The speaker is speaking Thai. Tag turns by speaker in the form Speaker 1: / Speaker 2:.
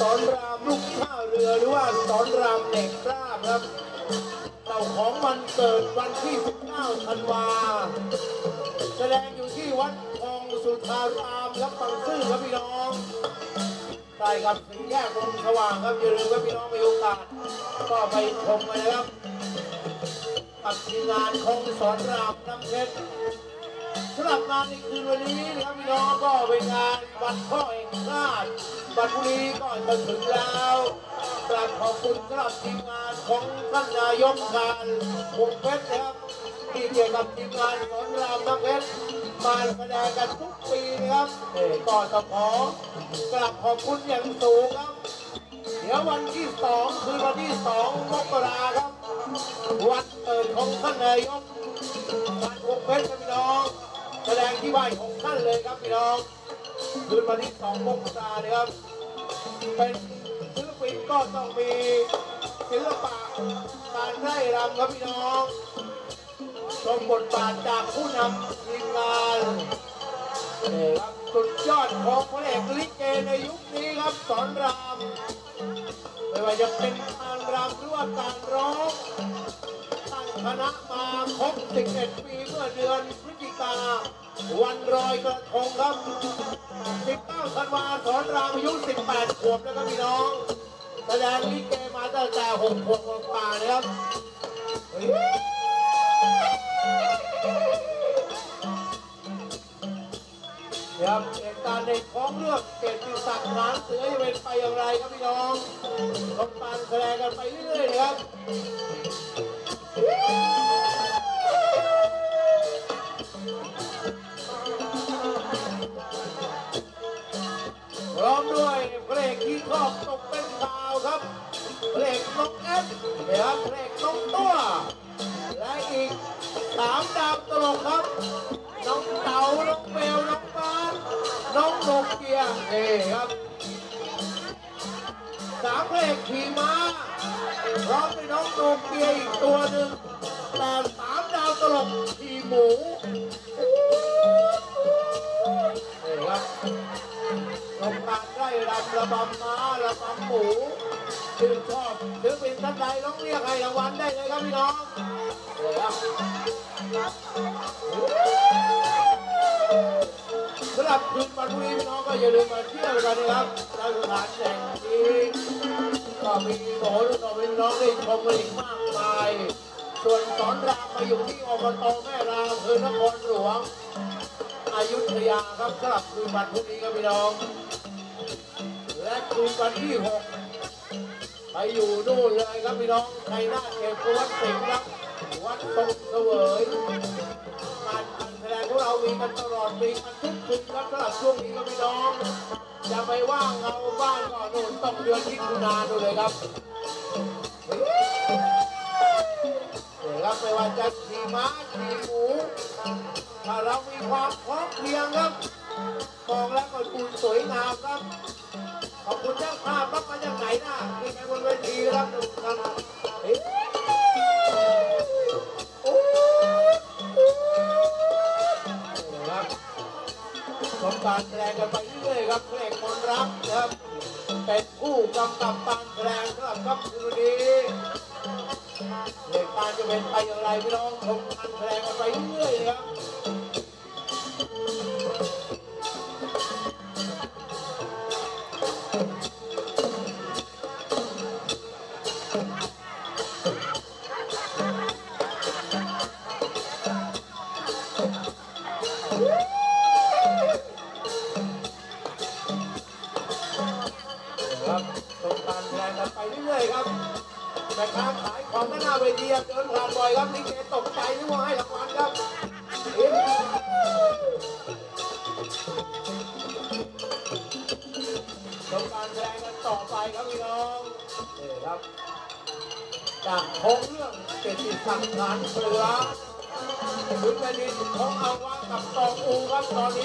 Speaker 1: สอนรามลูกท่าเรือหรือว่าสอนรามเหล็กกล้าครับเจ้าของวันเกิดวันที่ 19 ธันวา แสดงอยู่ที่วัดทองสุธารามครับบางซื่อครับพี่น้องใช่ครับสีแยกวงสว่างครับอย่าลืมครับพี่น้องมีโอกาสก็ไปชมกันนะครับกับทีมงานของสอนรามน้ำเพชรสำหรับงานในคืนวันนี้นะครับพี่น้อง งานวันพ่อแห่งชาติวันพรุ่งนี้ก็จะถึงแล้วกราบขอบคุณสำหรับทีมงานของท่านนายกการวงเพชรนะครับที่เกี่ยวกับทีมงานสอนรามน้ำเพชรมาแสดงกันทุกปีนะครับเอ่อก็จะขอกราบขอบคุณอย่างสูงครับ เดี๋ยววันที่สองคือวันที่สองมกราครับ วันเกิดของท่านนายกวันวงเพชรพี่น้องแสดงที่ไหวของท่านเลยครับพี่น้อง คืนวันที่สองมกราเนี่ยครับ เป็นศิลปินก็ต้องมีศิลปะการไร่รำครับพี่น้องชมบทบาทจากผู้นำทีมงานครับสุดยอดของพระเอกลิเกในยุคนี้ครับสอนรามไม่ว่าจะเป็นการรำหรือว่าการร้อง คณะมาครบ 11 ปีเมื่อเดือนพฤศจิกา วันรอยกระทงครับ 19ธันวาสอนรามอายุ 18 ขวบนะครับพี่น้อง แสดงลิเกมาตั้งแต่6ขวบกว่าๆนะครับเฮ้ยครับเหตุการณ์ในท้องเรื่องเกียรติศักดิ์หลานเสือจะเป็นไปอย่างไรครับพี่น้องต้องการแสดงกันไปเรื่อยๆนะครับ ฟนะครับเพลงน้องตัว และอีกสามดาวตลกครับ น้องเต๋าน้องเบลน้องบานน้องโนเกียนี่ครับสามเพลงขี่ม้าพร้อมด้น้องโนเกียอีกตัวหนึ่งแต่สามดาวตลกขี่หมูนี่ครับชมการไร่รำระบำม้าระบำหมู ชื่นชอบหรือเป็นท่านใดต้องเรียกให้รางวัลได้เลยครับพี่น้องเลยครับสำหรับคืนวันพรุ่งนี้พี่น้องก็อย่าลืมมาเที่ยวกันนะครับในสถานแห่งนี้ก็มีโหนก็เป็นน้องได้ชมกันอีกมากมาย ส่วนสอนรามมาอยู่ที่อบตแม่รามคือนครหลวงอายุธยาครับสำหรับคืนวันพรุ่งนี้ครับพี่น้องและคืนวันที่หก ไปอยู่นู่นเลยครับพี่น้องในหน้าเขตวัดสิงห์ครับวัดทรงเสวยการการแสดงของเรามีกันตลอดมีกันทุกคืนครับสำหรับช่วงนี้ครับพี่น้องจะไปว่างเอาบ้านก่อนนู่นต้องเดือนที่คุนาดูเลยครับเดี๋ยวครับไม่ว่าจะขี่ม้าขี่หมูถ้าเรามีความพร้อมเพรียงครับมองแล้วก็ดูสวยงามครับขอบคุณเจ้าภาพครับ สมการแสดงกันไปเรื่อยครับเพลงคนรักนะครับ เป็นผู้กำกับการแสดงสำหรับค่ำคืนนี้เหตุการณ์จะเป็นไปอย่างไรพี่น้องชมการแสดงกันไปเรื่อยครับ ครับชมการแสดงกันไปเรื่อยๆครับ แต่ค้าขายของก็หน้าเวทีเดินผ่านบ่อยครับลิเกตกใจนึกว่าให้รางวัลครับเอ๊ะชมการแสดงกันต่อไปครับพี่น้องนี่ครับจากโค้งเรื่องเกียรติศักดิ์ฐานเสือถึงแผ่นดินของอาวากับตองอูครับตอนนี้